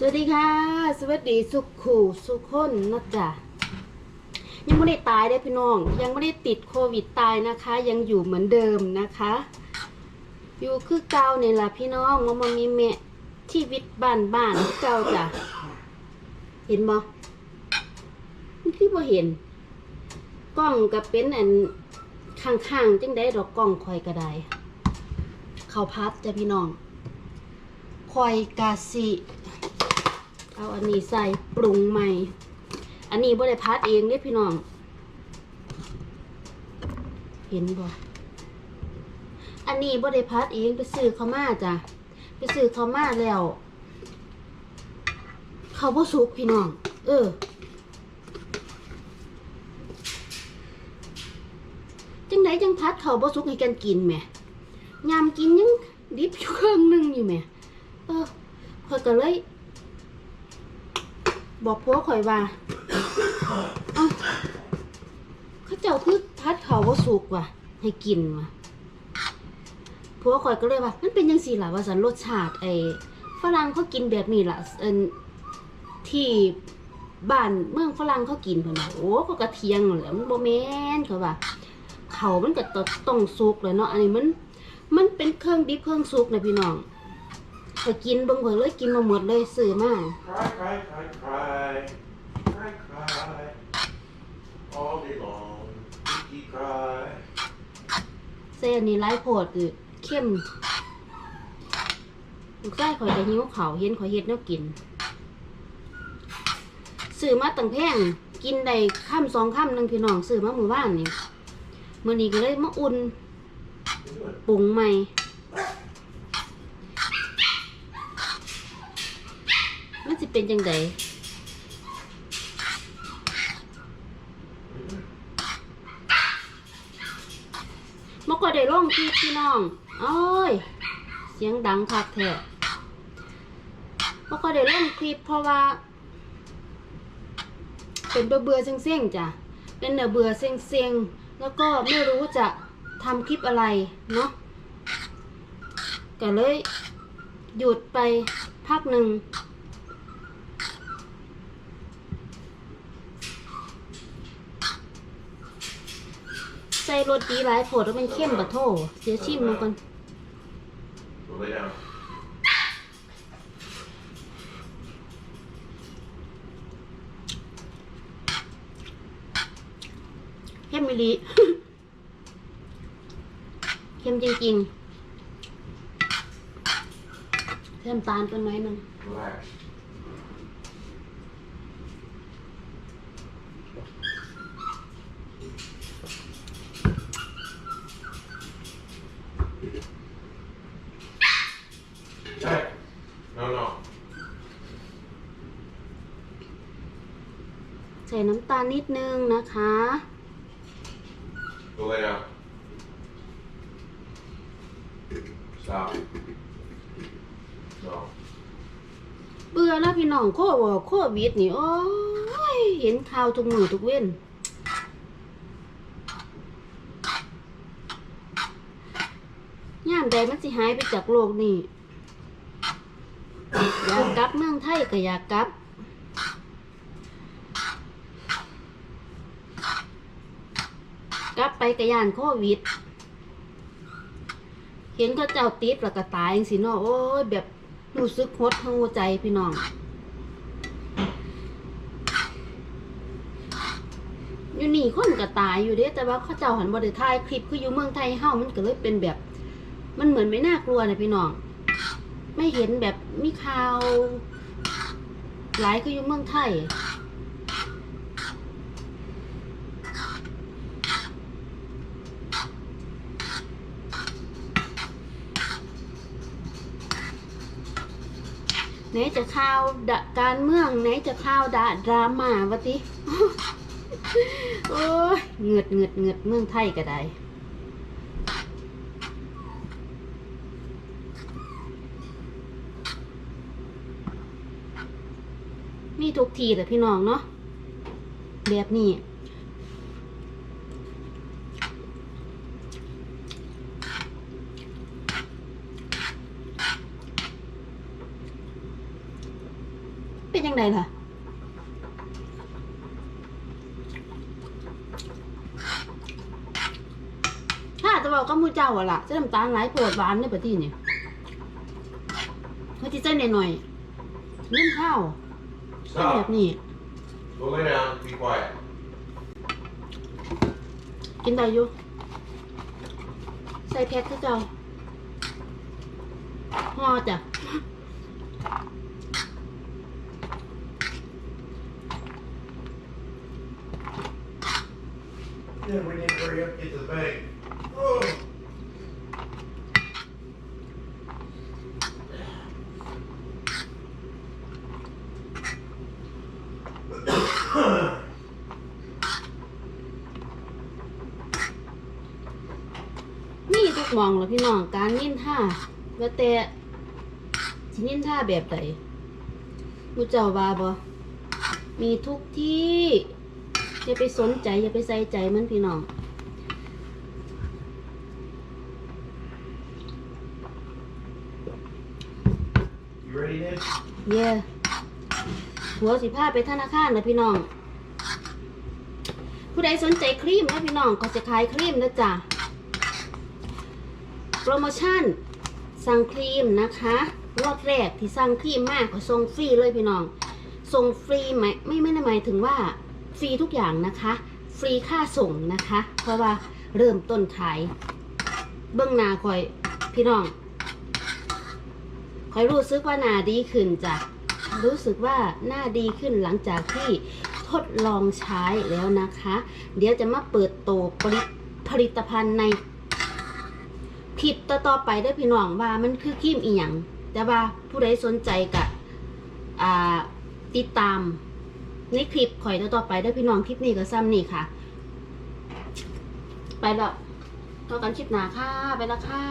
สวัสดีค่ะ สวัสดีสุขขู่สุขคนนะจ๊ะยังไม่ได้ตายเด้พี่น้อง ยังไม่ได้ติดโควิดตายนะคะ ยังอยู่เหมือนเดิมนะคะ อยู่คือเก่าเนี่ยล่ะพี่น้องมันมามีเมะชีวิตบ้านบ้านเก่าจ้ะเห็นบ่มันคือบ่เห็น กล้องกับเป็นอันข้างๆจังได้ดอกกล้องคอยกระไดเขาพัดจ้ะพี่น้องคอยกาสิ เอาอันนี้ใส่ปรุงใหม่ อันนี้บ่ได้พัดเองเด้พี่น้อง เห็นบ่อันนี้บ่ได้พัดเองไปซื้อเขามาจ้ะไปซื้อเขามาแล้ว เขาบ่สุกพี่น้อง เออจังไดจังพัดเขาบ่สุกให้กันกินแหมยามกินยังดิบอยู่เครื่องหนึงอยู่แหมเออข้อยก็เลย บอกผัวข่อยว่าเอ้าเขาเจ้าคือพัดเขาว่าสุกว่ะ ให้กินว่ะผัวข่อยก็เลยว่า มันเป็นยังสี่ล่ะว่าสันรสชาติไอ้ฝรั่งเขากินแบบนี้ล่ะเอินที่บ้านเมืองฝรั่งเขากินเพิ่นว่าโอ้เขากระเทียงแหล้วมันบ่แม่นเขาว่าเขามันก็ต้องสุกเลยเนาะอันนี้มัน มันเป็นเครื่องดิบเครื่องสุกนะพี่น้อง ข่อยกินเบิ่งข่อยเลยกินมาหมดเลยซื้อมา Cry, cry, cry, cry. Cry, cry. All day long. Kiki cry. เส้นนี้ไร้โพดคือเข้มลูกไส้ข่อยจะหิวเขาเห็นข่อยเฮ็ดแนวกินซื้อมาตั้งแพงกินได้ข้ามสองข้ามนึงพี่น้องซื้อมาหมือบ้านนี่มื่อนี้ก็เลยมาอุ่นปรุงใหม่ มันสิ เป็นจังไดมก็ได้ร่องพี่พี่น้องโอ้ย เสียงดังคักแท้มก็ได้ร่องคลิปเพราะว่า เป็นเบื่อเบื่อๆเซ็งๆจ้ะ เป็นเบื่อๆเซ็งๆแล้วก็ไม่รู้จะทำคลิปอะไรเนาะก็เลย หยุดไปพักหนึ่ง ใส่รสดีหลายโผดแล้วมันเข้มบะโถเสียชิมมันก่อนเข้มมิลิเข้มจริงๆเพิ่มตาลกันหน่อยหนึ ส่น้ำตาลนิดนึงนะคะ Go lay down. Stop. No. เบื่อแล้วพี่น้องโควิดโควิดนี่โอ้ยเห็นข่าวทุกมือทุกเว้นย่ามใดมันสิหายไปจากโลกนี่อยากกลับเมืองไทยก็อยากกลับ กลับไปกระยานโควิด เห็นเขาเจ้าติดแล้วก็ตายจังสิเนาะโอ้ยแบบรู้สึกหดหัวใจพี่น้องอยู่นี่คนก็ตายอยู่เด้แต่ว่าเขาเจ้าหันบ่ได้ถ่ายคลิปคืออยู่เมืองไทยเฮามันก็เลยเป็นแบบ มันเหมือนไม่น่ากลัวนะพี่น้องไม่เห็นแบบมีข่าวหลายคืออยู่เมืองไทย ไหนจะข่าวดการเมืองไหนจะข่าวดะดราม่าวะติโอ้ยเงือดเงือดเงือดเมืองไทยก็ได้มีทุกทีแต่พี่น้องเนาะแบบนี้ เป็นยังไงล่ะถ้าจะบอกก็มูเจ้าอะล่ะจะน้ำตาลไหลายปวดหวานในปะที่เนี่ยเขาจะใจหน่อยๆนึ่มข้าวเป็นแบ Stop. บนี้ Go lay down. Be quiet. กินได้อยู่ใส่แพ็คคือเก่าห่อจ้ะ hurry up, get to the bank. Oh. Oh. นี่ทุกมองเลยพี่น้องการนินท่าว่าแต่สินินท่าแบบใดมูเจ้าว่าบ่มีทุกที่อย่าไปสนใจอย่าไปใส่ใจมันพี่น้อง เย่หัวสิพาไปธนาคารนะพี่น้อง ผู้ใดสนใจครีมนะพี่น้องก็จะขายครีมนะจ๊ะโปรโมชั่น สั่งครีมนะคะรอบแรกที่สั่งครีมมากก็ส่งฟรีเลยพี่น้องส่งฟรีไหมไม่ไม่ได้หมายถึงว่าฟรีทุกอย่างนะคะ ฟรีค่าส่งนะคะ เพราะว่าเริ่มต้นขาย เบื้องหน้าคอยพี่น้อง คอยรู้สึกว่าหน้าดีขึ้นจ้ะรู้สึกว่าหน้าดีขึ้นหลังจากที่ทดลองใช้แล้วนะคะ เดี๋ยวจะมาเปิดโตวผลิตผลิตภัณฑ์ในคลิปต่อๆไปได้พี่น้องว่ามันคือครีมอีหยังแต่ว่าผู้ใดสนใจกะติดตามในคลิปข่อยต่อๆไปได้พี่น้องคลิปนี้ก็ซ้ำนี่ค่ะ ไปแล้วต่อกันคลิปหน้าค่ะ ไปแล้วค่ะ